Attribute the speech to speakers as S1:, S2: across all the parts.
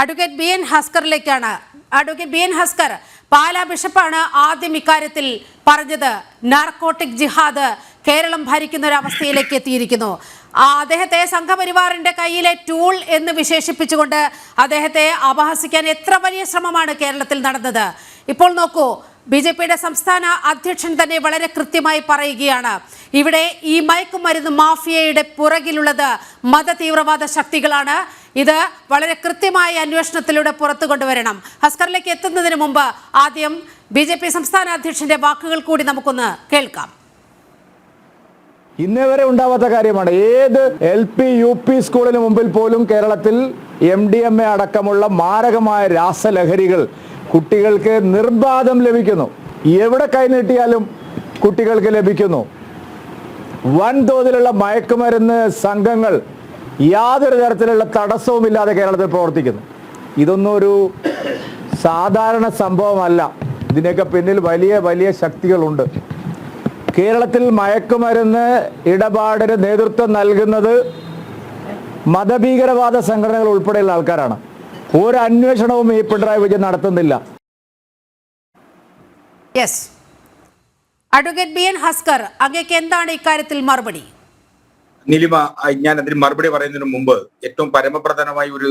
S1: Advocate B N ഹസ്കറിലേക്കാണ്. Advocate B N Haskar Pala ബിഷപ്പാണ് ആദ്യം ഇക്കാര്യത്തിൽ പറഞ്ഞത്. നാർക്കോട്ടിക് ജിഹാദ് കേരളം ഭരിക്കുന്ന ഒരു അവസ്ഥയിലേക്ക് എത്തിയിരിക്കുന്നു. അദ്ദേഹത്തെ സംഘപരിവാറിന്റെ കയ്യിലെ ടൂൾ എന്ന് വിശേഷിപ്പിച്ചുകൊണ്ട് അദ്ദേഹത്തെ അപഹസിക്കാൻ എത്ര വലിയ ശ്രമമാണ് കേരളത്തിൽ നടന്നത്? ഇപ്പോൾ നോക്കൂ ബി ജെ പിയുടെ സംസ്ഥാന അധ്യക്ഷൻ തന്നെ വളരെ കൃത്യമായി പറയുകയാണ്. ഇവിടെ ഈ മയക്കുമരുന്ന് മാഫിയയുടെ പുറകിലുള്ളത് മത തീവ്രവാദ ശക്തികളാണ്. ഇത് വളരെ കൃത്യമായ അന്വേഷണത്തിലൂടെ പുറത്തു കൊണ്ടുവരണം. ഹസ്കറിലേക്ക് എത്തുന്നതിന് മുമ്പ് ആദ്യം ബി സംസ്ഥാന അധ്യക്ഷന്റെ വാക്കുകൾ കൂടി നമുക്കൊന്ന് കേൾക്കാം.
S2: ഇന്നേ വരെ ഉണ്ടാവാത്ത കാര്യമാണ്. ഏത് എൽ പി യു പി സ്കൂളിന് മുമ്പിൽ പോലും കേരളത്തിൽ എം ഡി എം എ അടക്കമുള്ള മാരകമായ രാസലഹരികൾ കുട്ടികൾക്ക് നിർബാധം ലഭിക്കുന്നു. എവിടെ കൈനീട്ടിയാലും കുട്ടികൾക്ക് ലഭിക്കുന്നു. വൻതോതിലുള്ള മയക്കുമരുന്ന് സംഘങ്ങൾ യാതൊരു തരത്തിലുള്ള തടസ്സവുമില്ലാതെ കേരളത്തിൽ പ്രവർത്തിക്കുന്നു. ഇതൊന്നും ഒരു സാധാരണ സംഭവമല്ല. ഇതിനൊക്കെ പിന്നിൽ വലിയ വലിയ ശക്തികളുണ്ട്. കേരളത്തിൽ മയക്കുമരുന്ന് ഇടപാടിന് നേതൃത്വം നൽകുന്നത് മതഭീകരവാദ സംഘടനകൾ ഉൾപ്പെടെയുള്ള ആൾക്കാരാണ്. ഒരു അന്വേഷണവും ഈ പിണറായി വിജയൻ നടത്തുന്നില്ല.
S1: Yes advocate B N Haskar അങ്ങേക്ക് എന്താണ് ഇക്കാര്യത്തിൽ മറുപടി?
S3: നിലിമ ഞാൻ അതിന് മറുപടി പറയുന്നതിന് മുമ്പ് ഏറ്റവും പരമപ്രധാനമായ ഒരു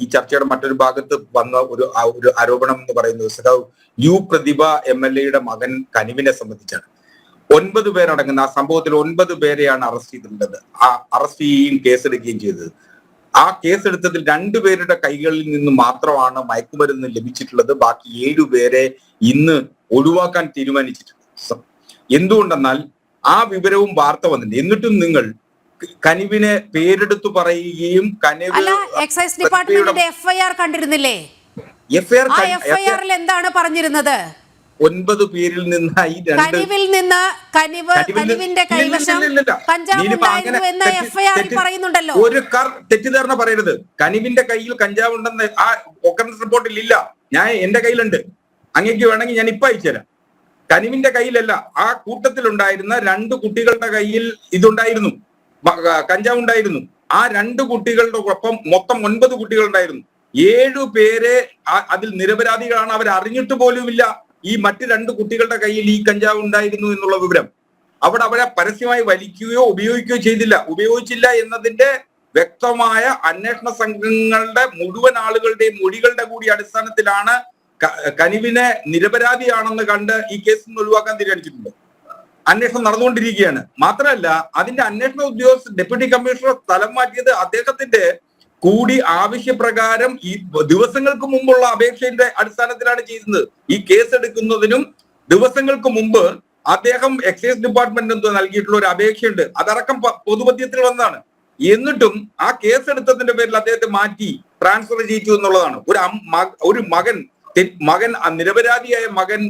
S3: ഈ ചർച്ചയുടെ മറ്റൊരു ഭാഗത്ത് വന്ന ഒരു ആരോപണം എന്ന് പറയുന്നത് സഖാവ് യു പ്രതിഭ എം എൽ എയുടെ മകൻ കനിവിനെ സംബന്ധിച്ചാണ്. ഒൻപത് പേരടങ്ങുന്ന ആ സംഭവത്തിൽ ഒൻപത് പേരെയാണ് അറസ്റ്റ് ചെയ്തിട്ടുള്ളത്. ആ അറസ്റ്റ് ചെയ്യുകയും കേസെടുക്കുകയും ചെയ്തത്. ആ കേസെടുത്തതിൽ രണ്ടുപേരുടെ കൈകളിൽ നിന്ന് മാത്രമാണ് മയക്കുമരുന്ന് ലഭിച്ചിട്ടുള്ളത്. ബാക്കി ഏഴുപേരെ ഇന്ന് ഒഴിവാക്കാൻ തീരുമാനിച്ചിട്ടുണ്ട്. എന്തുകൊണ്ടെന്നാൽ ആ വിവരവും വാർത്ത വന്നിട്ടുണ്ട്. എന്നിട്ടും നിങ്ങൾ കനിവിനെ പേരെടുത്തു പറയുകയും കനിവ്
S1: എക്സൈസ് ഡിപ്പാർട്ട്മെന്റിന്റെ എഫ്ഐആർ കണ്ടിരുന്നില്ലേ?
S3: എഫ്ഐആർ
S1: എഫ്ഐആറിൽ എന്താണ് പറഞ്ഞിരുന്നത്?
S3: ഒൻപത് പേരിൽ നിന്നായി
S1: കനിവിൽ നിന്ന് കനിവ് കനിവിന്റെ കൈവശം എന്ന് പറയുന്നുണ്ടല്ലോ.
S3: ഒരു കർ തെറ്റിദ്ധാരണ പറയരുത്. കനിവിന്റെ കയ്യിൽ കഞ്ചാവ് ഉണ്ടെന്ന് ആ ഒക്കറൻസ് റിപ്പോർട്ടിൽ ഇല്ല. ഞാൻ എന്റെ കയ്യിലുണ്ട്. അങ്ങേക്ക് വേണമെങ്കിൽ ഞാൻ ഇപ്പൊ അയച്ചുതരാം. കനിവിന്റെ കയ്യിലല്ല ആ കൂട്ടത്തിലുണ്ടായിരുന്ന രണ്ട് കുട്ടികളുടെ കയ്യിൽ ഇതുണ്ടായിരുന്നു. കഞ്ചാവ് ഉണ്ടായിരുന്നു. ആ രണ്ട് കുട്ടികളുടെ ഒപ്പം മൊത്തം ഒൻപത് കുട്ടികളുണ്ടായിരുന്നു. ഏഴു പേരെ അതിൽ നിരപരാധികളാണ്. അവർ അറിഞ്ഞിട്ട് പോലുമില്ല. ഈ മറ്റ് രണ്ട് കുട്ടികളുടെ കയ്യിൽ ഈ കഞ്ചാവ് ഉണ്ടായിരുന്നു എന്നുള്ള വിവരം. അവിടെ അവരെ പരസ്യമായി വലിക്കുകയോ ഉപയോഗിക്കുകയോ ചെയ്തില്ല. ഉപയോഗിച്ചില്ല എന്നതിന്റെ വ്യക്തമായ അന്വേഷണ സംഘങ്ങളുടെ മുഴുവൻ ആളുകളുടെയും മൊഴികളുടെ കൂടി അടിസ്ഥാനത്തിലാണ് കനിവിനെ നിരപരാധിയാണെന്ന് കണ്ട് ഈ കേസ് നിന്ന് ഒഴിവാക്കാൻ തീരുമാനിച്ചിട്ടുണ്ട്. അന്വേഷണം നടന്നുകൊണ്ടിരിക്കുകയാണ്. മാത്രമല്ല അതിന്റെ അന്വേഷണ ഉദ്യോഗസ്ഥ ഡെപ്യൂട്ടി കമ്മീഷണർ സ്ഥലം മാറ്റിയത് അദ്ദേഹത്തിന്റെ കൂടി ആവശ്യപ്രകാരം ഈ ദിവസങ്ങൾക്ക് മുമ്പുള്ള അപേക്ഷയുടെ അടിസ്ഥാനത്തിലാണ് ചെയ്യുന്നത്. ഈ കേസ് എടുക്കുന്നതിനും ദിവസങ്ങൾക്ക് മുമ്പ് അദ്ദേഹം എക്സൈസ് ഡിപ്പാർട്ട്മെന്റ് എന്തോ നൽകിയിട്ടുള്ള ഒരു അപേക്ഷയുണ്ട്. അതടക്കം പൊതുമധ്യത്തിൽ വന്നതാണ്. എന്നിട്ടും ആ കേസ് എടുത്തതിന്റെ പേരിൽ അദ്ദേഹത്തെ മാറ്റി ട്രാൻസ്ഫർ ചെയ്യിച്ചു എന്നുള്ളതാണ്. ഒരു ഒരു മകൻ മകൻ നിരപരാധിയായ മകൻ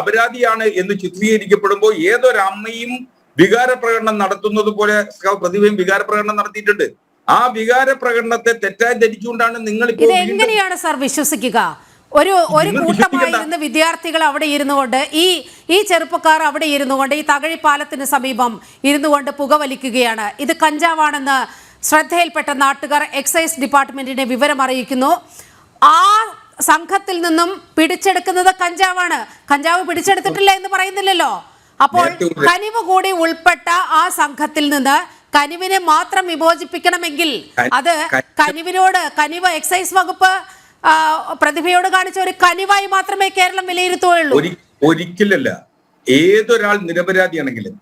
S3: അപരാധിയാണ് എന്ന് ചിത്രീകരിക്കപ്പെടുമ്പോൾ ഏതൊരമ്മയും വികാര പ്രകടനം നടത്തുന്നത് പോലെ പ്രതിഭയും വികാര പ്രകടനം നടത്തിയിട്ടുണ്ട്. ആ വികാര പ്രകടനത്തെ തെറ്റായി ധരിച്ചുകൊണ്ടാണ് നിങ്ങൾ
S1: ഇത് എങ്ങനെയാണ് സാർ വിശ്വസിക്കുക? ഒരു ഒരു
S3: നിങ്ങൾ
S1: കൂട്ടമായി
S3: വിശ്വസിക്കണ്ട.
S1: ഇരുന്ന് വിദ്യാർത്ഥികൾ അവിടെ ഇരുന്നു കൊണ്ട് ഈ ഈ ചെറുപ്പക്കാർ അവിടെ ഇരുന്നു കൊണ്ട് ഈ തകഴിപ്പാലത്തിന് സമീപം ഇരുന്നു കൊണ്ട് പുകവലിക്കുകയാണ്. ഇത് കഞ്ചാവാണെന്ന് ശ്രദ്ധയിൽപ്പെട്ട നാട്ടുകാർ എക്സൈസ് ഡിപ്പാർട്ട്മെന്റിനെ വിവരം അറിയിക്കുന്നു. ആ സംഘത്തിൽ നിന്നും പിടിച്ചെടുക്കുന്നത് കഞ്ചാവാണ്. കഞ്ചാവ് പിടിച്ചെടുത്തിട്ടില്ല എന്ന് പറയുന്നില്ലല്ലോ. അപ്പോൾ കനിവ് കൂടി ഉൾപ്പെട്ട ആ സംഘത്തിൽ നിന്ന് കനിവിനെ മാത്രം വിമോചിപ്പിക്കണമെങ്കിൽ അത് കനിവിനോട് കനിവ് എക്സൈസ് വകുപ്പ് പ്രതിഭയോട് കാണിച്ച ഒരു കനിവായി മാത്രമേ കേരളം വിലയിരുത്തുകയുള്ളൂ.
S3: ഒരി- ഒരിക്കലല്ല. ഏതൊരാൾ നിരപരാധിയാണെങ്കിലും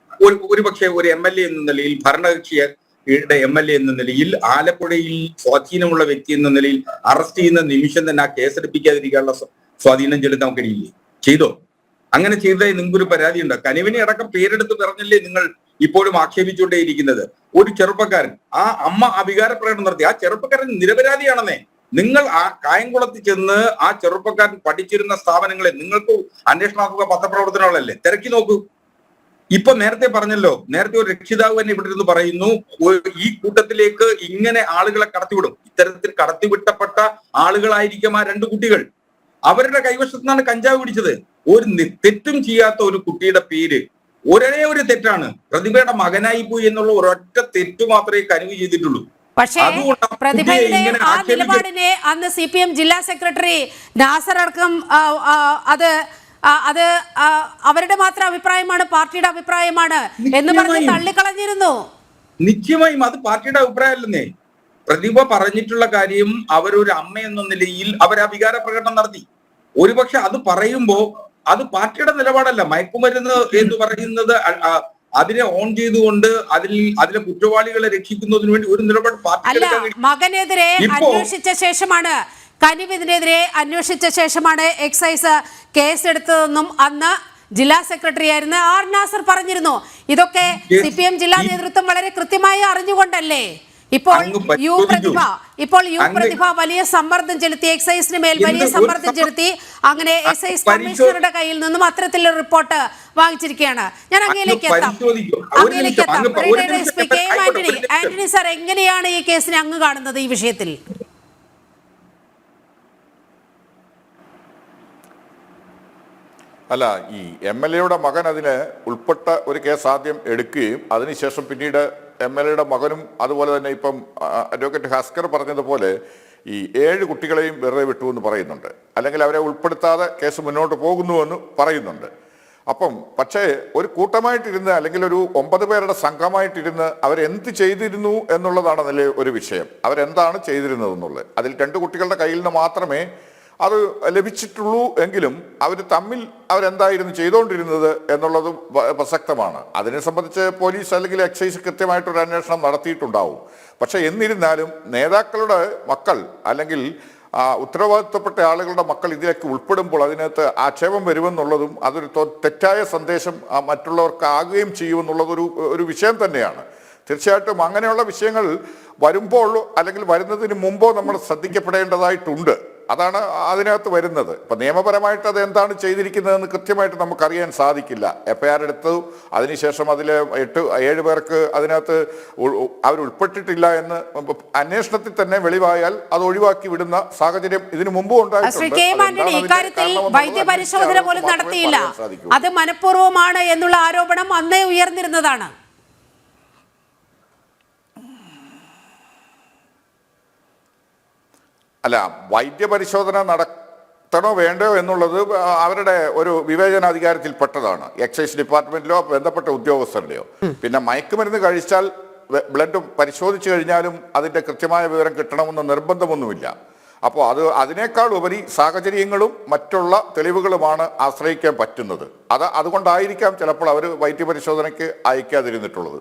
S3: ഒരു പക്ഷേ ഒരു എം എൽ എ എന്ന നിലയിൽ ഭരണകക്ഷിയുടെ എം എൽ എ എന്ന നിലയിൽ ആലപ്പുഴയിൽ സ്വാധീനമുള്ള വ്യക്തി എന്ന നിലയിൽ അറസ്റ്റ് ചെയ്യുന്ന നിമിഷം തന്നെ ആ കേസെടുപ്പിക്കാതിരിക്കാനുള്ള സ്വ- സ്വാധീനം ചെലുത്താൻ കഴിയില്ലേ? ചെയ്തോ? അങ്ങനെ ചെയ്തതായി നിങ്ങൾക്കൊരു പരാതി ഉണ്ടോ കനിവിനെ അടക്കം പേരെടുത്ത് പറഞ്ഞല്ലേ നിങ്ങൾ? ഇപ്പോഴും ആക്ഷേപിച്ചുകൊണ്ടേയിരിക്കുന്നത്. ഒരു ചെറുപ്പക്കാരൻ ആ അമ്മ ആ വികാര പ്രകടനം നടത്തി. ആ ചെറുപ്പക്കാരൻ നിരപരാധിയാണെന്നേ. നിങ്ങൾ ആ കായംകുളത്ത് ചെന്ന് ആ ചെറുപ്പക്കാരൻ പഠിച്ചിരുന്ന സ്ഥാപനങ്ങളെ നിങ്ങൾക്ക് അന്വേഷണാത്മക പത്രപ്രവർത്തനങ്ങളല്ലേ? തിരക്കി നോക്കൂ. ഇപ്പൊ നേരത്തെ പറഞ്ഞല്ലോ നേരത്തെ ഒരു രക്ഷിതാവ് തന്നെ ഇവിടെ ഇരുന്ന് പറയുന്നു ഈ കൂട്ടത്തിലേക്ക് ഇങ്ങനെ ആളുകളെ കടത്തിവിടും. ഇത്തരത്തിൽ കടത്തിവിട്ടപ്പെട്ട ആളുകളായിരിക്കും ആ രണ്ട് കുട്ടികൾ. അവരുടെ കൈവശത്തു നിന്നാണ് കഞ്ചാവ് പിടിച്ചത്. ഒരു തെറ്റും ചെയ്യാത്ത ഒരു കുട്ടിയുടെ പേര് ഒരേ ഒരു തെറ്റാണ്. പ്രതിഭയുടെ മകനായി പോയി എന്നുള്ള ഒരൊറ്റ തെറ്റ് മാത്രമേ കനിവ് ചെയ്തിട്ടുള്ളൂ.
S1: പക്ഷേ പ്രതിഭയുടെ ആ നിലപാടിനെ അന്ന് സി പി എം ജില്ലാ സെക്രട്ടറി നാസർ അടക്കം അത് അത് അവരുടെ മാത്രം അഭിപ്രായമാണ് പാർട്ടിയുടെ അഭിപ്രായമാണ് എന്ന് പറഞ്ഞ്. തള്ളിക്കളഞ്ഞിരുന്നു.
S3: നിശ്ചയമായും അത് പാർട്ടിയുടെ അഭിപ്രായമല്ലെന്നേ പ്രതിഭ പറഞ്ഞിട്ടുള്ള കാര്യം അവരൊരു അമ്മ എന്ന നിലയിൽ അവർ ആ വികാര പ്രകടനം നടത്തി. ഒരുപക്ഷെ അത് പറയുമ്പോ അത് പാർട്ടിയുടെ നിലപാടല്ല മയക്കുമരുന്ന് എന്ന് പറയുന്നത് അതിനെ ഓൺ ചെയ്തുകൊണ്ട് അതിൽ അതിലെ കുറ്റവാളികളെ രക്ഷിക്കുന്നതിന് വേണ്ടി ഒരു നിലപാട് പാർട്ടി.
S1: മകനെതിരെ അന്വേഷിച്ച ശേഷമാണ് കനിവിനെതിരെ അന്വേഷിച്ച ശേഷമാണ് എക്സൈസ് കേസെടുത്തതെന്നും അന്ന് ജില്ലാ സെക്രട്ടറി ആയിരുന്ന ആർ നാസർ പറഞ്ഞിരുന്നു ഇതൊക്കെ. സി പി എം ജില്ലാ നേതൃത്വം വളരെ കൃത്യമായി അറിഞ്ഞുകൊണ്ടല്ലേ ഇപ്പോൾ യു പ്രതിഭ ഇപ്പോൾ യു പ്രതിഭ വലിയ സമ്മർദ്ദം ചെലുത്തി എക്സൈസിന് മേൽ വലിയ സമ്മർദ്ദം ചെലുത്തി അങ്ങനെ എക്സൈസ് കമ്മീഷണറുടെ കയ്യിൽ നിന്നും അത്തരത്തിലുള്ള റിപ്പോർട്ട് വാങ്ങിച്ചിരിക്കുകയാണ്. ഞാൻ അങ്ങയിലേക്ക്
S3: അങ്ങ്
S1: എത്താം. അങ്ങയിലേക്ക് എത്താം. കെ. ആന്റണി ആന്റണി സാർ എങ്ങനെയാണ് ഈ കേസിനെ അങ്ങ് കാണുന്നത് ഈ വിഷയത്തിൽ?
S4: അല്ല ഈ എം എൽ എയുടെ മകൻ അതിന് ഉൾപ്പെട്ട ഒരു കേസ് ആദ്യം എടുക്കുകയും അതിനുശേഷം പിന്നീട് എം എൽ എയുടെ മകനും അതുപോലെ തന്നെ ഇപ്പം അഡ്വക്കേറ്റ് ഹസ്കർ പറഞ്ഞതുപോലെ ഈ ഏഴ് കുട്ടികളെയും വെറുതെ വിട്ടു എന്ന് പറയുന്നുണ്ട്. അല്ലെങ്കിൽ അവരെ ഉൾപ്പെടുത്താതെ കേസ് മുന്നോട്ട് പോകുന്നുവെന്ന് പറയുന്നുണ്ട്. അപ്പം പക്ഷേ ഒരു കൂട്ടമായിട്ടിരുന്ന് അല്ലെങ്കിൽ ഒരു ഒമ്പത് പേരുടെ സംഘമായിട്ടിരുന്ന് അവരെന്ത് ചെയ്തിരുന്നു എന്നുള്ളതാണ് അതിൽ ഒരു വിഷയം. അവരെന്താണ് ചെയ്തിരുന്നതെന്നുള്ളത്. അതിൽ രണ്ട് കുട്ടികളുടെ കയ്യിൽ നിന്ന് മാത്രമേ അത് ലഭിച്ചിട്ടുള്ളൂ എങ്കിലും അവർ തമ്മിൽ അവരെന്തായിരുന്നു ചെയ്തുകൊണ്ടിരുന്നത് എന്നുള്ളത് പ്രസക്തമാണ്. അതിനെ സംബന്ധിച്ച് പോലീസ് അല്ലെങ്കിൽ എക്സൈസ് കൃത്യമായിട്ടൊരു അന്വേഷണം നടത്തിയിട്ടുണ്ടാവും. പക്ഷെ എന്നിരുന്നാലും നേതാക്കളുടെ മക്കൾ അല്ലെങ്കിൽ ഉത്തരവാദിത്തപ്പെട്ട ആളുകളുടെ മക്കൾ ഇതിലേക്ക് ഉൾപ്പെടുമ്പോൾ അതിനകത്ത് ആക്ഷേപം വരുമെന്നുള്ളതും അതൊരു തെറ്റായ സന്ദേശം മറ്റുള്ളവർക്ക് ആകുകയും ചെയ്യുമെന്നുള്ളതൊരു ഒരു വിഷയം തന്നെയാണ്. തീർച്ചയായിട്ടും അങ്ങനെയുള്ള വിഷയങ്ങൾ വരുമ്പോൾ അല്ലെങ്കിൽ വരുന്നതിന് മുമ്പോ നമ്മൾ ശ്രദ്ധിക്കപ്പെടേണ്ടതായിട്ടുണ്ട്. അതാണ് അതിനകത്ത് വരുന്നത്. ഇപ്പം നിയമപരമായിട്ട് അത് എന്താണ് ചെയ്തിരിക്കുന്നതെന്ന് കൃത്യമായിട്ട് നമുക്കറിയാൻ സാധിക്കില്ല. എഫ് ഐ ആർ എടുത്തു. അതിനുശേഷം അതിൽ എട്ട് ഏഴ് പേർക്ക് അതിനകത്ത് അവരുൾപ്പെട്ടിട്ടില്ല എന്ന് അന്വേഷണത്തിൽ തന്നെ വെളിവായാൽ അത് ഒഴിവാക്കി വിടുന്ന സാഹചര്യം ഇതിനു മുമ്പും ഉണ്ടായിട്ടുണ്ട്.
S1: അത് മനഃപൂർവമാണ് എന്നുള്ള ആരോപണം അന്നേ ഉയർന്നിരുന്നതാണ്.
S4: അല്ല വൈദ്യപരിശോധന നടത്തണോ വേണ്ടയോ എന്നുള്ളത് അവരുടെ ഒരു വിവേചനാധികാരത്തിൽ പെട്ടതാണ് എക്സൈസ് ഡിപ്പാർട്ട്മെന്റിലോ ബന്ധപ്പെട്ട ഉദ്യോഗസ്ഥരുടെയോ. പിന്നെ മയക്കുമരുന്ന് കഴിച്ചാൽ ബ്ലഡ് പരിശോധിച്ചു കഴിഞ്ഞാലും അതിന്റെ കൃത്യമായ വിവരം കിട്ടണമെന്ന് നിർബന്ധമൊന്നുമില്ല. അപ്പോൾ അത് അതിനേക്കാൾ ഉപരി സാഹചര്യങ്ങളും മറ്റുള്ള തെളിവുകളുമാണ് ആശ്രയിക്കാൻ പറ്റുന്നത്. അത് അതുകൊണ്ടായിരിക്കാം ചിലപ്പോൾ അവർ വൈദ്യപരിശോധനയ്ക്ക് അയക്കാതിരുന്നിട്ടുള്ളത്.